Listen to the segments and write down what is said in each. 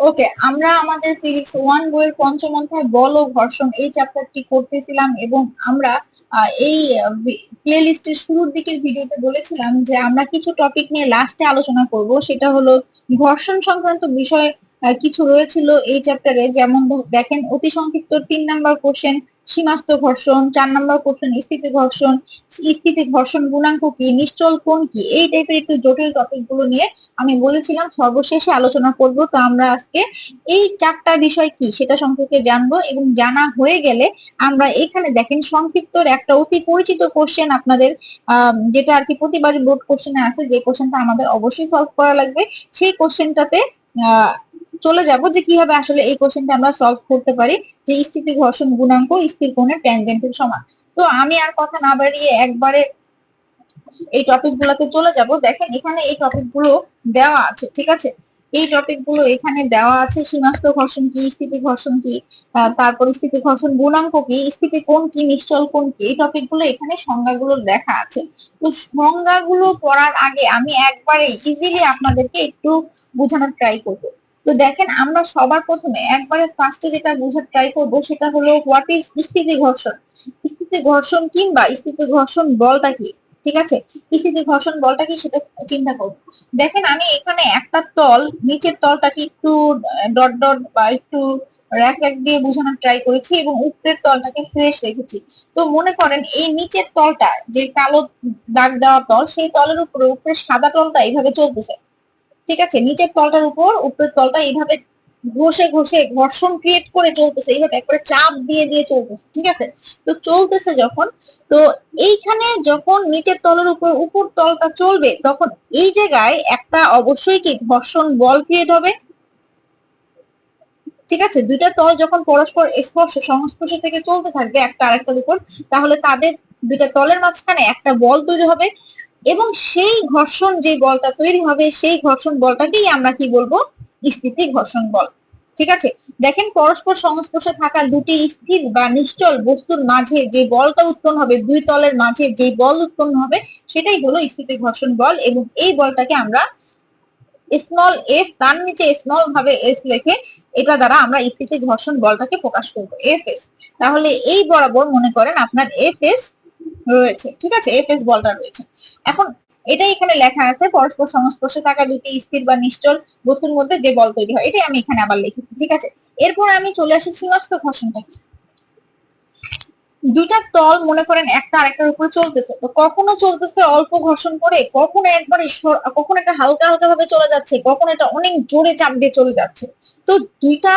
ওকে আমরা আমাদের physics one বইয়ের পঞ্চম অধ্যায় বল ও ঘর্ষণ এই চ্যাপ্টারটি করতেছিলাম এবং আমরা এই প্লে লিস্টের শুরুর দিকের ভিডিওতে বলেছিলাম যে আমরা কিছু টপিক নিয়ে লাস্টে আলোচনা করব। সেটা হলো ঘর্ষণ সংক্রান্ত বিষয় কিছু রয়েছিল এই চ্যাপ্টারে যেমন দেখেন অতি সংক্ষিপ্ত তিন নাম্বার কোশ্চেন সীমাস্ত ঘর্ষণ, চার নাম্বার কোশ্চেন স্থিতি ঘর্ষণ স্থিতি ঘর্ষণ গুণাঙ্ক কি, নিশ্চল কোণ কি, এই টাইপের একটু জটিল টপিকগুলো নিয়ে আমি বলেছিলাম, সর্বশেষে আলোচনা করব। তো আমরা আজকে এই চারটা বিষয় কি সেটা সম্পর্কে জানব এবং জানা হয়ে গেলে আমরা এখানে দেখেন সংক্ষিপ্তর একটা অতি পরিচিত কোশ্চেন আপনাদের যেটা আর কি প্রতিবারই বোর্ড কোশ্চেনে আছে, যে কোশ্চেনটা আমাদের অবশ্যই সলভ করা লাগবে। সেই কোশ্চেনটাতে চলে যাব যে কীভাবে আসলে এই কোশ্চেনটা আমরা সলভ করতে পারি যে স্থিতি ঘর্ষণ গুণাঙ্ক স্থির কোণের ট্যানজেন্টের সমান। তো আমি আর কথা না বাড়িয়ে একবারে এই টপিক গুলোতে চলে যাব। দেখেন এখানে এই টপিকগুলো দেওয়া আছে, ঠিক আছে? এই টপিকগুলো এখানে দেওয়া আছে সীমাস্ত ঘর্ষণ কি স্থিতি ঘর্ষণ কি তারপর স্থিতি ঘর্ষণ গুণাঙ্ক কি স্থিতি কোন কি, নিশ্চল কোন কি, এই টপিকগুলো এখানে সংজ্ঞাগুলো লেখা আছে। তো সংজ্ঞাগুলো পড়ার আগে আমি একবারে ইজিলি আপনাদেরকে একটু বোঝানোর ট্রাই করব। তো দেখেন, আমরা সবার প্রথমে একবারে ফার্স্টে যেটা বোঝার ট্রাই করব সেটা হলো হোয়াট ইজ স্থিতি ঘর্ষণ? স্থিতি ঘর্ষণ কিংবা স্থিতি ঘর্ষণ বলটা কি? ঠিক আছে? স্থিতি ঘর্ষণ বলটা কি সেটা চিন্তা করব দেখেন, আমি এখানে একটা তল, নিচের তলটাকে একটু ডট ডট বা একটু র্যাক র্যাক দিয়ে বোঝানোর ট্রাই করেছি এবং উপরের তলটাকে ফ্রেশ রেখেছি। তো মনে করেন, এই নিচের তলটা, যে কালো দাগ দেওয়া তল, সেই তলের উপরে উপরে সাদা তলটা এইভাবে চলতেছে। ঠিক আছে? নিচের তলটার উপর, উপরের তলটা এইভাবে ঘষে ঘষে ঘর্ষণ ক্রিয়েট করে চলতেছে, এইভাবে একবারে চাপ দিয়ে দিয়ে চলতেছে, ঠিক আছে? তো চলতেছে যখন, তো এইখানে যখন নিচের তলের উপর উপর তলটা চলবে, তখন এই জায়গায় একটা অবশ্যই কি ঘর্ষণ বল ক্রিয়েট হবে। ঠিক আছে? দুইটা তল যখন পরস্পর স্পর্শ, সংস্পর্শ থেকে চলতে থাকবে একটা আরেকটার উপর, তাহলে তাদের দুইটা তলের মাঝখানে একটা বল তৈরি হবে। এবং সেই ঘর্ষণ যে বলটা তৈরি হবে, সেই ঘর্ষণ বলটাকেই আমরা কি বলব? স্থিতি ঘর্ষণ বল। ঠিক আছে? দেখেন, পরস্পর সংস্পর্শে থাকা দুটি স্থির বা নিশ্চল বস্তুর মাঝে যে বলটা উৎপন্ন হবে, দুই তলের মাঝে যে বল উৎপন্ন হবে, সেটাই হলো স্থিতি ঘর্ষণ বল এবং এই বলটাকে আমরা স্মল এফ তার নিচে স্মল ভাবে এস লিখে এটা দ্বারা আমরা স্থিতি ঘর্ষণ বলটাকে প্রকাশ করব এফ এস তাহলে এই বরাবর মনে করেন আপনার এফ এস রয়েছে, ঠিক আছে? এফ এস বলটা রয়েছে। এখন এটাই এখানে লেখা আছে, পরস্পর সংস্পর্শে থাকা দুটি স্থির বা নিশ্চল বস্তুর মধ্যে যে বল তৈরি হয়, এটাই আমি এখানে আবার লিখেছি, ঠিক আছে? এরপর আমি চলে আসি সীমাস্ত ঘর্ষণটা কি দুইটা তল মনে করেন একটা আরেকটার উপরে চলতেছে, তো কখনো চলতেছে অল্প ঘর্ষণ করে, কখনো একবারে কখনো একটা হালকা হালকা ভাবে চলে যাচ্ছে, কখনো এটা অনেক জোরে চাপ দিয়ে চলে যাচ্ছে। তো দুইটা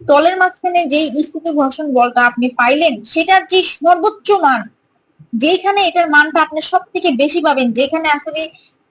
তলের মাঝখানে যে স্থিতি ঘর্ষণ বলটা আপনি পাইলেন, সেটার যে সর্বোচ্চ মান যেখানে এটার মানটা আপনি সব থেকে বেশি পাবেন, যেখানে আসলে,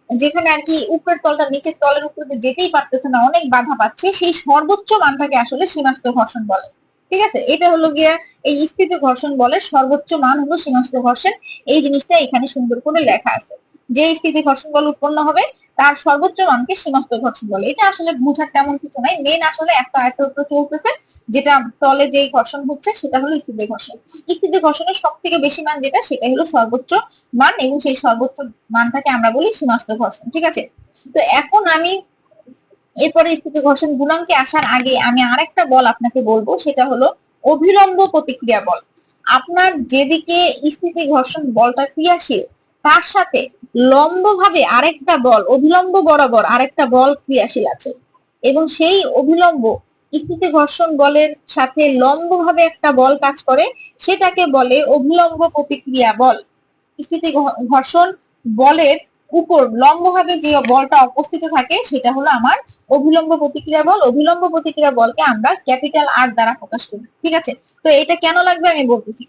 যেখানে আর কি উপরের তলটা নিচের তলের উপরে যেতেই পারতেছে না, অনেক বাধা পাচ্ছে, সেই সর্বোচ্চ মানটাকে আসলে সীমাস্ত ঘর্ষণ বলে। ঠিক আছে? এটা হলো গিয়া এই স্থিত ঘর্ষণ বলে সর্বোচ্চ মান হলো সীমাস্ত ঘর্ষণ। এই জিনিসটা এখানে সুন্দর করে লেখা আছে। যে স্থিতি ঘর্ষণ বল উৎপন্ন হবে তার সর্বোচ্চ মানকে সীমাস্ত ঘর্ষণ বলে। এটা আসলে বোঝার তেমন কিছু নাই। মেন আসলে একটা আরেকটার উপরে চলতেছে, যেটা তলে যে ঘর্ষণ হচ্ছে সেটা হলো স্থিতি ঘর্ষণ। স্থিতি ঘর্ষণের সব থেকে বেশি মান যেটা সেটা হলো সর্বোচ্চ মান এবং সেই সর্বোচ্চ মানটাকে আমরা বলি সীমাস্ত ঘর্ষণ, ঠিক আছে? তো এখন আমি এরপরে স্থিতি ঘর্ষণ গুণাঙ্কে আসার আগে আমি আরেকটা বল আপনাকে বলব, সেটা হলো অভিলম্ব প্রতিক্রিয়া বল। আপনার যেদিকে স্থিতি ঘর্ষণ বলটা ক্রিয়াশীল তার সাথে লম্বভাবে আরেকটা বল অভিলম্ব বরাবর আরেকটা বল ক্রিয়াশীল আছে। এবং সেই অভিলম্ব স্থিতি ঘর্ষণ বলের সাথে লম্বভাবে একটা বল কাজ করে, সেটাকে বলে অভিলম্ব প্রতিক্রিয়া বল। স্থিতি ঘর্ষণ বলের উপর লম্বভাবে যে বলটা অবস্থিত থাকে, সেটা হলো আমার অভিলম্ব প্রতিক্রিয়া বল। অভিলম্ব প্রতিক্রিয়া বলকে আমরা ক্যাপিটাল আর দ্বারা প্রকাশ করি। ঠিক আছে? তো এটা কেন লাগবে আমি বলতেছি।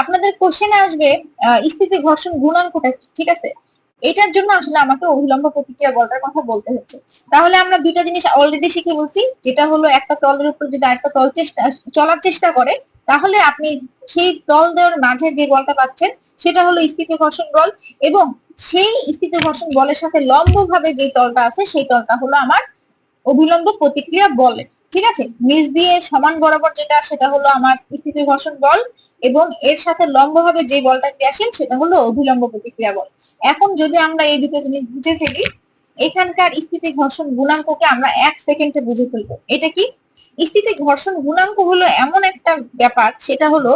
আপনাদের কোশ্চেনে আসবে স্থিতি ঘর্ষণ গুণাঙ্কটা ঠিক আছে? এটার জন্য আসলে আমাকে অভিলম্ব প্রতিক্রিয়া বলটার কথা বলতে হচ্ছে। তাহলে আমরা দুইটা জিনিস অলরেডি শিখে বলছি যেটা হলো একটা তলের উপর যদি আরেকটা তল চেষ্টা, চলার চেষ্টা করে, তাহলে আপনি সেই তল দেওয়ার মাঝে যে বলটা পাচ্ছেন, সেটা হলো স্থিতি ঘর্ষণ বল এবং সেই স্থিতি ঘর্ষণ বলের সাথে লম্বভাবে যে তলটা আছে, সেই তলটা হলো আমার অভিলম্ব প্রতিক্রিয়া বল। ঠিক আছে? নিচ দিয়ে সমান বরাবর যেটা, সেটা হলো আমার স্থিতি ঘর্ষণ বল এবং এর সাথে লম্বভাবে যে বলটা ক্রিয়াশীল সেটা হলো অভিলম্ব প্রতিক্রিয়া বল। এখন যদি আমরা এই দুটো জিনিস বুঝে ফেলি, এখানকার স্থিতি ঘর্ষণ গুণাঙ্ককে আমরা এক সেকেন্ডে বুঝে ফেলব। এটা কি? স্থিতি ঘর্ষণ গুণাঙ্ক হলো এমন একটা ব্যাপার, সেটা হলো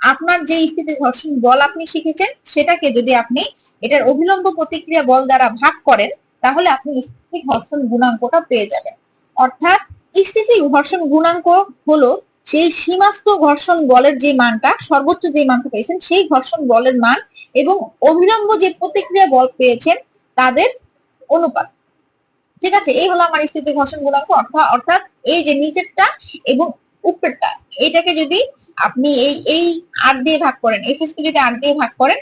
আপনার যে স্থিতি ঘর্ষণ বল আপনি শিখেছেন, সেটাকে যদি আপনি এটার অভিলম্ব প্রতিক্রিয়া বল দ্বারা ভাগ করেন, তাহলে আপনি স্থিতি ঘর্ষণ গুণাঙ্কটা পেয়ে যাবেন অর্থাৎ স্থিতি ঘর্ষণ গুণাঙ্ক হলো সেই সীমাস্ত ঘর্ষণ বলের যে মানটা, সর্বোচ্চ যে মানটা পেয়েছেন, সেই ঘর্ষণ বলের মান এবং অভিলম্ব যে প্রতিক্রিয়া বল পেয়েছেন তাদের অনুপাত। ঠিক আছে? এই হলো আমার স্থিতি ঘর্ষণ গুণাঙ্ক। অর্থাৎ অর্থাৎ এই যে নিচেরটা এবং উপরেরটা, এটাকে যদি আপনি এই এই আট দিয়ে ভাগ করেন এফএস কে যদি আট দিয়ে ভাগ করেন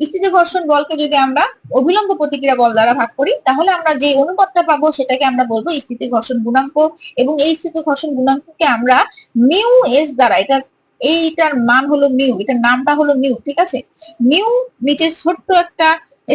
স্থিতি ঘর্ষণ বলকে যদি আমরা অভিলম্ব প্রতিক্রিয়া বল দ্বারা ভাগ করি, তাহলে আমরা যে অনুপাতটা পাবো সেটাকে আমরা বলব স্থিতি ঘর্ষণ গুণাঙ্ক এবং এই স্থিতি ঘর্ষণ গুণাঙ্ককে আমরা মিউ এস দ্বারা, এটা, এইটার মান হলো মিউ, এটার নামটা হলো মিউ, ঠিক আছে? মিউ নিচে ছোট্ট একটা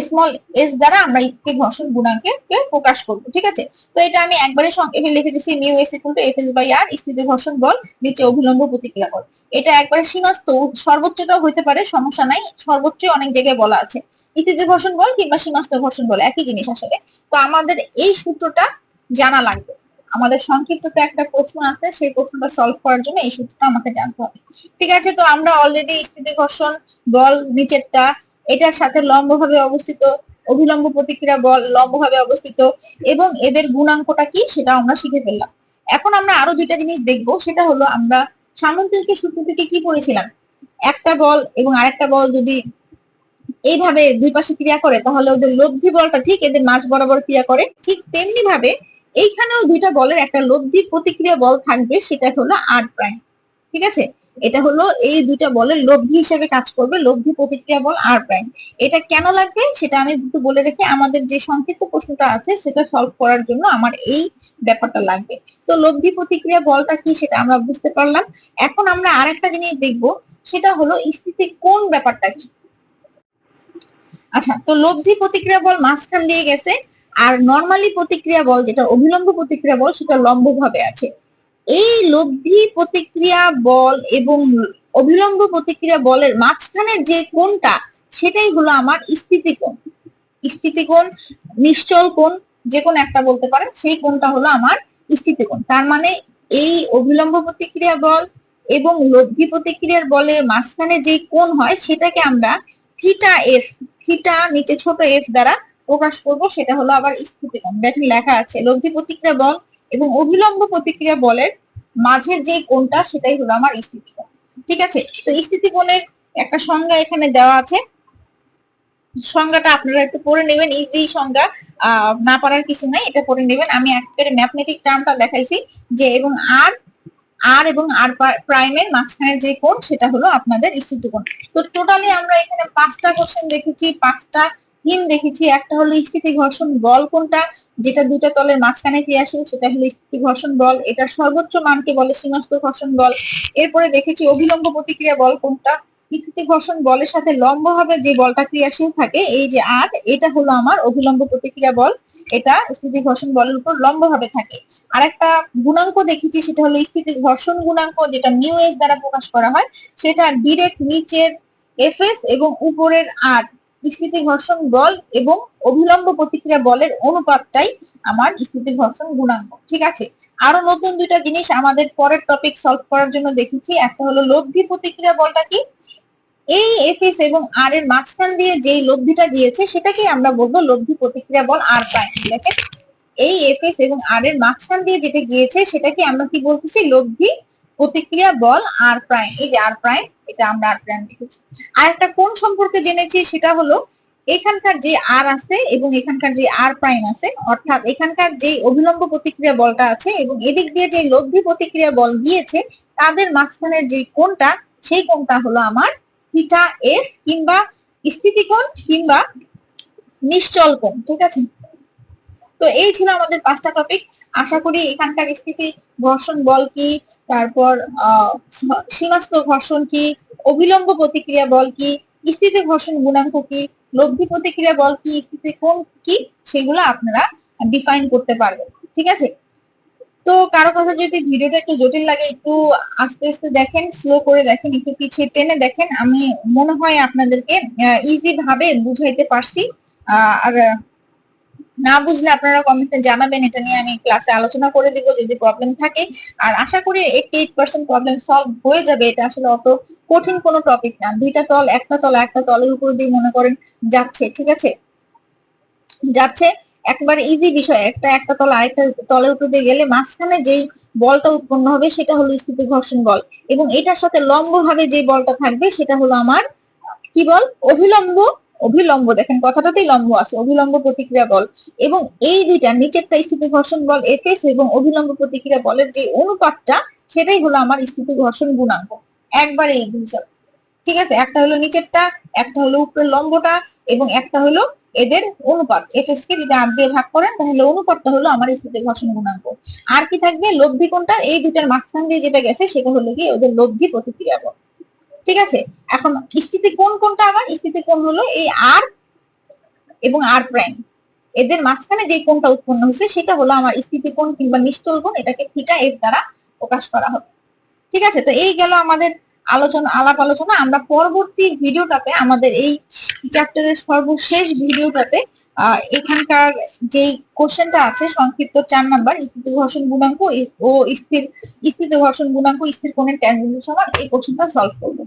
স্মল এস দ্বারা আমরা স্থিতি ঘর্ষণ গুণাঙ্কে প্রকাশ করব, ঠিক আছে? তো এটা আমি একবারে সংক্ষেপে লিখে দিচ্ছি mu S equal to F S by R স্থিতি ঘর্ষণ বল, নিচে অভিলম্ব প্রতিক্রিয়া বল। এটা একবারে সীমাস্ত, সর্বোচ্চটাও হতে পারে, সমস্যা নাই, সর্বোচ্চ অনেক জায়গায় বলা আছে। স্থিতি ঘর্ষণ বল কিংবা সীমাস্ত ঘর্ষণ বল, একই জিনিস আসলে। তো আমাদের এই সূত্রটা জানা লাগবে। আমাদের সংক্ষিপ্ত তো একটা প্রশ্ন আছে, সেই প্রশ্নটা সলভ করার জন্য এই সূত্রটা আমাকে জানতে হবে। ঠিক আছে, তো আমরা অলরেডি স্থিতি ঘর্ষণ বল, নিচেরটা এটার সাথে লম্বভাবে অবস্থিত, অভিলম্ব প্রতিক্রিয়া বল লম্বভাবে অবস্থিত এবং এদের গুণাঙ্কটা কি সেটা আমরা শিখে ফেললাম। এখন আমরা আরও দুইটা জিনিস দেখব, সেটা হলো আমরা সামন্তিকের সূত্র থেকে কি পড়েছিলাম একটা বল এবং আরেকটা বল যদি এইভাবে দুই পাশে ক্রিয়া করে, তাহলে ওদের লব্ধি বলটা ঠিক এদের মাঝ বরাবর ক্রিয়া করে। ঠিক তেমনি ভাবে এইখানেও দুইটা বলের একটা লব্ধি প্রতিক্রিয়া বল থাকবে, সেটা হলো আর প্রাইম ঠিক আছে? এটা হলো এই দুইটা বলের লব্ধি হিসেবে কাজ করবে, লব্ধি প্রতিক্রিয়া বল আর প্রাইম এটা কেন লাগবে সেটা আমি একটু বলে রেখে আমাদের যে সংক্ষিপ্ত প্রশ্নটা আছে সেটা সলভ করার জন্য আমার এই ব্যাপারটা লাগবে। তো লব্ধি প্রতিক্রিয়া বলটা কি সেটা আমরা বুঝতে পারলাম। এখন আমরা আরেকটা জিনিস দেখব, সেটা হলো স্থিতি কোন ব্যাপারটা কি? আচ্ছা তো লব্ধি প্রতিক্রিয়া বল মাঝখান দিয়ে গেছে, আর নর্মালি প্রতিক্রিয়া বল যেটা অভিলম্ব প্রতিক্রিয়া বল সেটা লম্ব ভাবে আছে। এই লব্ধি প্রতিক্রিয়া বল এবং অভিলম্ব প্রতিক্রিয়া বলের মাঝখানের যে কোণটা, সেটাই হলো আমার স্থিতিকোণ স্থিতিকোণ নিশ্চল কোণ, যে কোনো একটা বলতে পারেন, সেই কোণটা হলো আমার স্থিতিকোণ তার মানে এই অভিলম্ব প্রতিক্রিয়া বল এবং লব্ধি প্রতিক্রিয়ার বলে মাঝখানে যে কোণ হয়, সেটাকে আমরা থিটা এফ, থিটা নিচে ছোট এফ দ্বারা প্রকাশ করব, সেটা হলো আবার স্থিতিকোণ দেখেন লেখা আছে, লব্ধি প্রতিক্রিয়া বল এবং অভিলম্ব প্রতিক্রিয়া বলের মাঝের যে কোণটা সেটাই হলো আমার স্থিতিকোণ। ঠিক আছে? তো স্থিতিকোণের একটা সংজ্ঞা এখানে দেওয়া আছে। সংজ্ঞাটা আপনারা একটু পড়ে নেবেন। ইজি সংজ্ঞা। না পারার কিছু নাই, এটা পড়ে নেবেন। আমি একেবারে ম্যাথমেটিক টার্মটা দেখাইছি যে এবং আর আর এবং আর প্রাইমের মাঝখানে যে কোণ সেটা হলো আপনাদের স্থিতিকোণ। তো টোটালি আমরা এখানে পাঁচটা কোশ্চেন দেখেছি, পাঁচটা হিম দেখেছি, একটা হলো স্থিতি ঘর্ষণ বল কোনটা, যেটা দুটা তলের মাঝখানে ক্রিয়াশীল সেটা হলো স্থিতি ঘর্ষণ বল এটার সর্বোচ্চ মানকে বলে সীমাস্ত ঘর্ষণ বল। এরপরে দেখেছি অভিলম্ব প্রতিক্রিয়া বল কোনটা স্থিতি ঘর্ষণ বলের সাথে লম্ব ভাবে যে বলটা ক্রিয়াশীল থাকে, এই যে আর, এটা হলো আমার অভিলম্ব প্রতিক্রিয়া বল, এটা স্থিতি ঘর্ষণ বলের উপর লম্ব ভাবে থাকে। আর একটা গুণাঙ্ক দেখেছি, সেটা হলো স্থিতি ঘর্ষণ গুণাঙ্ক, যেটা মিউ এস দ্বারা প্রকাশ করা হয়, সেটা ডিরেক্ট নিচের এফএস এবং উপরের আর স্থিতি ঘর্ষণ বল এবং অভিলম্ব প্রতিক্রিয়া বলের অনুপাতটাই আমার স্থিতি ঘর্ষণ গুণাঙ্ক, ঠিক আছে? আরও নতুন দুইটা জিনিস আমাদের পরের টপিক সলভ করার জন্য দেখেছি। একটা হলো লব্ধি প্রতিক্রিয়া বলটা কি? এই এফএস এবং আর এর মাঝখান দিয়ে যেই লব্ধিটা দিয়েছে সেটাকে আমরা বলব লব্ধি প্রতিক্রিয়া বল আর প্রাইম দেখেন এই এফএস এবং আর এর মাঝখান দিয়ে যেটা গিয়েছে, সেটাকে আমরা কি বলতেছি? লব্ধি প্রতিক্রিয়া বল আর প্রাইম এই যে আর প্রাইম এটা আমরা আর প্রাইম লিখেছি আর একটা কোন সম্পর্কে জেনেছি, সেটা হলো এখানকার যে আর আছে এবং এখানকার যে আর প্রাইম আছে, অর্থাৎ এখানকার যে অভিলম্ব প্রতিক্রিয়া বলটা আছে এবং এদিক দিয়ে যে লব্ধি প্রতিক্রিয়া বল গিয়েছে, তাদের মাঝখানের যে কোনটা সেই কোনটা হলো আমার থিটা এফ কিংবা স্থিতিকোণ কিংবা নিশ্চল কোণ, ঠিক আছে? তো এই ছিল আমাদের পাঁচটা টপিক আশা করি এখানকার স্থিতি ঘর্ষণ বল কি? তারপর সীমাস্ত ঘর্ষণ কি? অবিলম্ব প্রতিক্রিয়া বল কি? স্থিতি ঘর্ষণ গুণাঙ্ক কি? লব্ধি প্রতিক্রিয়া বল কি? স্থিতি কোন কি? সেগুলো আপনারা ডিফাইন করতে পারবেন, ঠিক আছে? তো কারও কথা যদি ভিডিওটা একটু জটিল লাগে, একটু আস্তে আস্তে দেখেন স্লো করে দেখেন, একটু পিছিয়ে টেনে দেখেন, আমি মনে হয় আপনাদেরকে ইজি ভাবে বুঝাইতে পারছি। আর না বুঝলে আপনারা কমেন্টে জানাবেন, এটা নিয়ে আমি ক্লাসে আলোচনা করে দিব যদি প্রবলেম থাকে। আর আশা করি eighty eight percent problem solve হয়ে যাবে, এটা আসলে অত কঠিন কোনো টপিক না। দুইটা তল, একটা তল, একটা তলের উপর দিয়ে মনে করেন যাচ্ছে, ঠিক আছে? যাচ্ছে, একবারে ইজি বিষয়, একটা একটা তল, আরেকটা তলের উপর দিয়ে গেলে মাঝখানে যেই বলটা উৎপন্ন হবে, সেটা হলো স্থিতি ঘর্ষণ বল। এবং এটার সাথে লম্ব ভাবে যে বলটা থাকবে, সেটা হলো আমার, কি বল? অভিলম্ব অভিলম্ব, দেখেন কথাটাতেই লম্ব আছে, অভিলম্ব প্রতিক্রিয়া বল। এবং এই দুইটা নিচেরটা স্থিতি ঘর্ষণ বল এফএস এবং অভিলম্ব প্রতিক্রিয়া বলের যে অনুপাতটা, সেটাই হলো আমার স্থিতি ঘর্ষণ গুণাঙ্ক। একবারে এই হিসাব ঠিক আছে? একটা হলো নিচেরটা, একটা হলো উপরের লম্বটা, এবং একটা হলো এদের অনুপাত। এফএস কে যদি আট দিয়ে ভাগ করেন, তাহলে অনুপাতটা হলো আমার স্থিতি ঘর্ষণ গুণাঙ্ক। আর কি থাকবে? লব্ধি কোনটা? এই দুটার মাঝখান দিয়ে যেটা গেছে, সেটা হলো কি ওদের লব্ধি প্রতিক্রিয়া বল। ঠিক আছে? এখন স্থিতি কোন কোনটা আমার স্থিতি কোন হলো? এই আর এবং আর প্রাইম এদের মাঝখানে যে কোনটা উৎপন্ন হয়েছে, সেটা হলো আমার স্থিতি কোন কিংবা নিশ্চল কোণ, এটাকে থিটা এর দ্বারা প্রকাশ করা হবে ঠিক আছে? তো এই গেল আমাদের আলোচনা, আলাপ আলোচনা, আমরা পরবর্তী ভিডিওটাতে, আমাদের এই চ্যাপ্টারের সর্বশেষ ভিডিওটাতে এখানকার যে কোশ্চেনটা আছে, সংক্ষিপ্ত চার নাম্বার স্থিতি ঘর্ষণ গুণাঙ্ক ও স্থির, স্থিতি ঘর্ষণ গুণাঙ্ক স্থির কোণের ট্যানজেন্ট সমান এই কোশ্চেনটা সলভ করব।